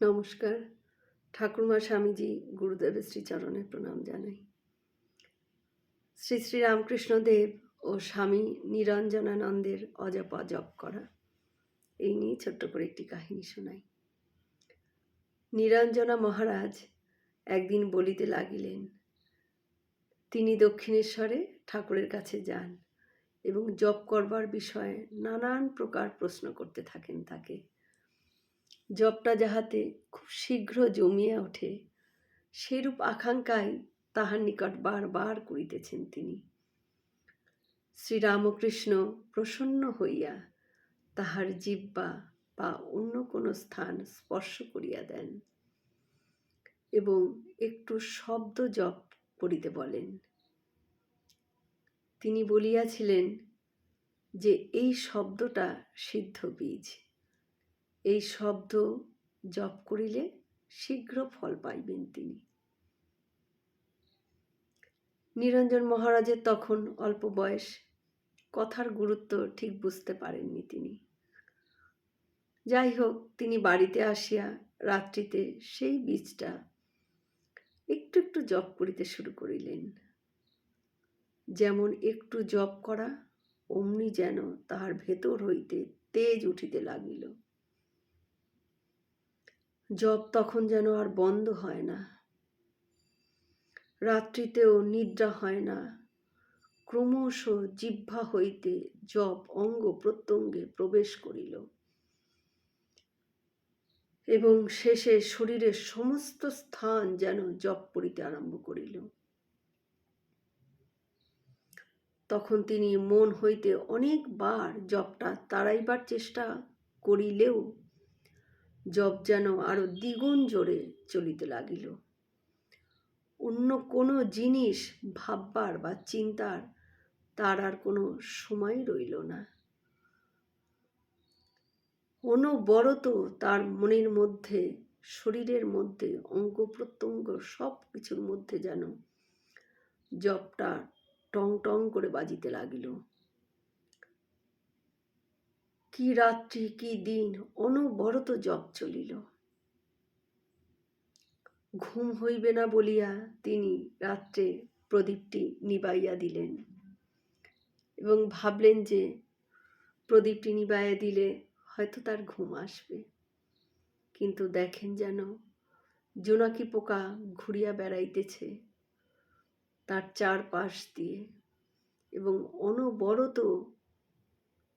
নমস্কার। ঠাকুরমা স্বামীজি গুরুদেবের শ্রীচরণে প্রণাম জানাই। শ্রী শ্রী রামকৃষ্ণদেব ও স্বামী নিরঞ্জনানন্দের অজপা জপ করা। এই নিয়ে ছোট্ট করে একটি কাহিনী শোনাই। নিরঞ্জনা মহারাজ একদিন বলিতে লাগিলেন, তিনি দক্ষিণেশ্বরে ঠাকুরের কাছে যান এবং জপ করবার বিষয়ে নানান প্রকার প্রশ্ন করতে থাকেন তাকে। জবটা যাহাতে খুব শীঘ্র জমিয়া ওঠে, সেরূপ আকাঙ্ক্ষায় তাহার নিকট বারবার করিতেছেন তিনি। শ্রীরামকৃষ্ণ প্রসন্ন হইয়া তাহার জিব্বা বা অন্য কোনো স্থান স্পর্শ করিয়া দেন এবং একটু শব্দ জপ করিতে বলেন। তিনি বলিয়াছিলেন যে, এই শব্দটা সিদ্ধ বীজ এই শব্দ জপ করিলে শীঘ্র ফল পাইবেন তিনি। নিরঞ্জন মহারাজের তখন অল্প বয়স, কথার গুরুত্ব ঠিক বুঝতে পারেননি তিনি। যাই হোক তিনি বাড়িতে আসিয়া রাত্রিতে সেই বীজটা একটু একটু জপ করিতে শুরু করিলেন। যেমন একটু জপ করা, অমনি যেন তাহার ভেতর হইতে তেজ উঠিতে লাগিল। জব তখন যেন আর বন্ধ হয় না। রাত্রিতেও নিদ্রা হয় না। ক্রমশ জিহ্বা হইতে জপ অঙ্গ প্রত্যঙ্গে প্রবেশ করিল। এবং শেষে শরীরের সমস্ত স্থান যেন জপ করিতে আরম্ভ করিল। তখন তিনি মন হইতে অনেকবার জপটা তাড়াইবার চেষ্টা করিলেও জব যেন আরও দ্বিগুণ জোরে চলিতে লাগিল। অন্য কোনো জিনিস ভাববার বা চিন্তার তার আর কোনো সময় রইল না। অনবরত তার মনের মধ্যে, শরীরের মধ্যে, অঙ্গ প্রত্যঙ্গ সব কিছুর মধ্যে যেন জবটা টং টং করে বাজিতে লাগিল। কি রাত্রি, কি দিন, অনবরত জপ চলিল। ঘুম হইবে না বলিয়া তিনি রাত্রে প্রদীপটি নিবাইয়া দিলেন এবং ভাবলেন যে প্রদীপটি নিবাইয়া দিলে হয়তো তার ঘুম আসবে। কিন্তু দেখেন যেন জোনাকি পোকা ঘুরিয়া বেড়াইতেছে তার চারপাশ দিয়ে এবং অনবরত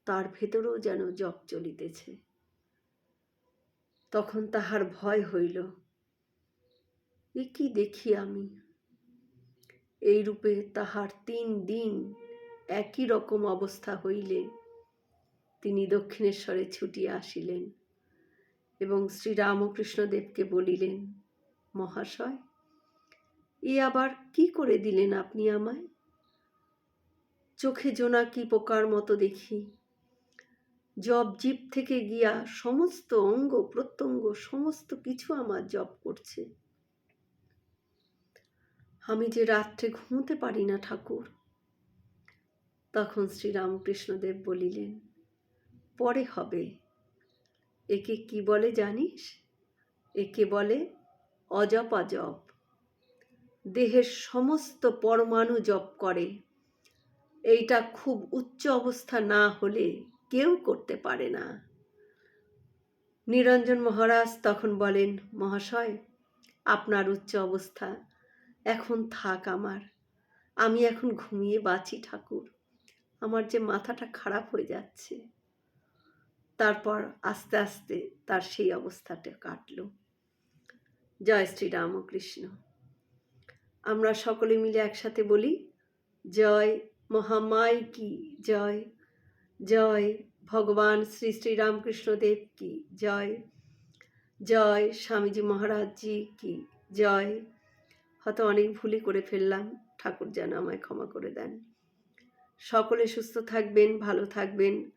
তার ভেতরেও যেন জপ চলিতেছে। তখন তাহার ভয় হইল, এ কি দেখি আমি? এই রূপে তাহার তিন দিন একই রকম অবস্থা হইলে তিনি দক্ষিণেশ্বরে ছুটিয়া আসিলেন এবং শ্রীরামকৃষ্ণদেবকে বলিলেন, মহাশয়, এ আবার কি করে দিলেন আপনি আমায়? চোখে জোনাকি পোকার মতো দেখি। জব জীব থেকে গিয়া সমস্ত অঙ্গ প্রত্যঙ্গ, সমস্ত কিছু আমার জব করছে। আমি যে রাত্রে ঘুমোতে পারি না ঠাকুর, তখন শ্রীরামকৃষ্ণদেব বলিলেন, পরে হবে। একে কি বলে জানিস? একে বলে অজপ অজপ দেহের সমস্ত পরমাণু জপ করে। এইটা খুব উচ্চ অবস্থা না হলে কেউ করতে পারে না। নিরঞ্জন মহারাজ তখন বলেন, মহাশয়, আপনার উচ্চ অবস্থা এখন থাক আমার। আমি এখন ঘুমিয়ে বাঁচি ঠাকুর। আমার যে মাথাটা খারাপ হয়ে যাচ্ছে। তারপর আস্তে আস্তে তার সেই অবস্থাটা কাটল। জয় শ্রী রামকৃষ্ণ আমরা সকলে মিলে একসাথে বলি, জয় মহামায় কি জয় জয় ভগবান শ্রী শ্রী রামকৃষ্ণদেব কি? জয়। জয় স্বামীজি মহারাজজি কি? জয়। হয়তো অনেক ভুলই করে ফেললাম, ঠাকুর যেন আমায় ক্ষমা করে দেন। সকলে সুস্থ থাকবেন, ভালো থাকবেন।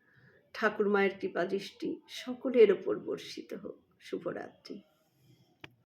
ঠাকুর মায়ের কৃপা দৃষ্টি সকলের ওপর বর্ষিত হোক। শুভরাত্রি।